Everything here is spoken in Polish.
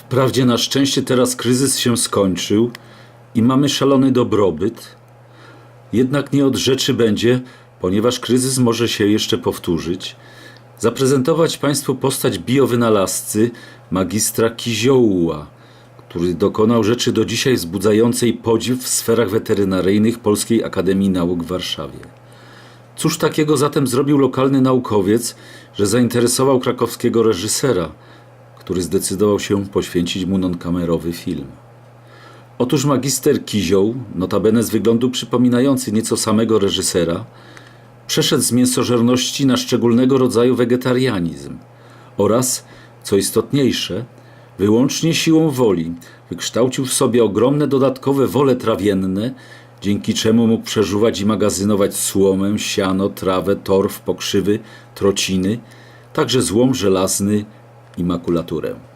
Wprawdzie na szczęście teraz kryzys się skończył i mamy szalony dobrobyt, jednak nie od rzeczy będzie, ponieważ kryzys może się jeszcze powtórzyć, zaprezentować Państwu postać biowynalazcy magistra Kizioła, który dokonał rzeczy do dzisiaj wzbudzającej podziw w sferach weterynaryjnych Polskiej Akademii Nauk w Warszawie. Cóż takiego zatem zrobił lokalny naukowiec, że zainteresował krakowskiego reżysera, który zdecydował się poświęcić mu nonkamerowy film? Otóż magister Kizioł, notabene z wyglądu przypominający nieco samego reżysera, przeszedł z mięsożerności na szczególnego rodzaju wegetarianizm oraz, co istotniejsze, wyłącznie siłą woli wykształcił w sobie ogromne dodatkowe wole trawienne, dzięki czemu mógł przeżuwać i magazynować słomę, siano, trawę, torf, pokrzywy, trociny, także złom żelazny i makulaturę.